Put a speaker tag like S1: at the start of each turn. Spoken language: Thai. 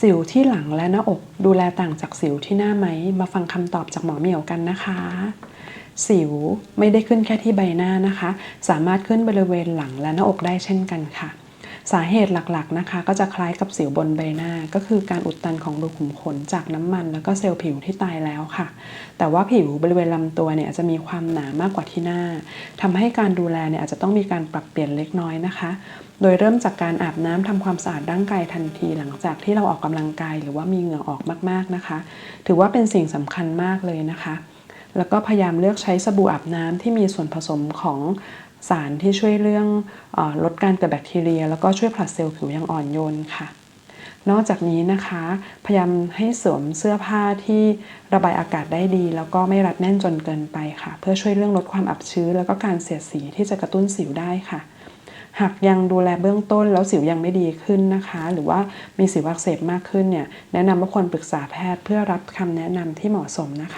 S1: สิวที่หลังและหน้าอกดูแลต่างจากสิวที่หน้าไหม มาฟังคำตอบจากหมอเหมียวกันนะคะ สิวไม่ได้ขึ้นแค่ที่ใบหน้านะคะ สามารถขึ้นบริเวณหลังและหน้าอกได้เช่นกันค่ะ สาเหตุหลักๆนะคะ ก็จะคล้ายกับสิวบนใบหน้า ก็คือการอุดตันของรูขุมขนจากน้ำมัน แล้วก็เซลล์ผิวที่ตายแล้วค่ะ แต่ว่าผิวบริเวณลำตัวเนี่ยอาจจะมีความหนามากกว่าที่หน้าทำให้การดูแลเนี่ยอาจจะต้องมีการปรับเปลี่ยนเล็กน้อยนะคะ โดยเริ่มจากการอาบน้ำทำความสะอาดร่างกายทันทีหลังจากที่เราออกกำลังกาย หรือว่ามีเหงื่อออกมากๆนะคะ ถือว่าเป็นสิ่งสำคัญมากเลยนะคะ แล้วก็พยายามเลือกใช้สบู่อาบน้ำที่มีส่วนผสมของสารที่ช่วยเรื่องออลดการเกิดแบคทีเรีย แล้วก็ช่วยผลัดเซลล์ผิวอย่างอ่อนโยนค่ะ นอกจากนี้นะคะ พยายามให้สวมเสื้อผ้าที่ระบายอากาศได้ดี แล้วก็ไม่รัดแน่นจนเกินไปค่ะ เพื่อช่วยเรื่องลดความอับชื้น แล้วก็การเสียดสีที่จะกระตุ้นสิวได้ค่ะหากยังดูแลเบื้องต้นแล้วสิวยังไม่ดีขึ้นนะคะ หรือว่ามีสิวอักเสบมากขึ้นเนี่ยแนะนำว่าควรปรึกษาแพทย์เพื่อรับคำแนะนำที่เหมาะสมนะคะ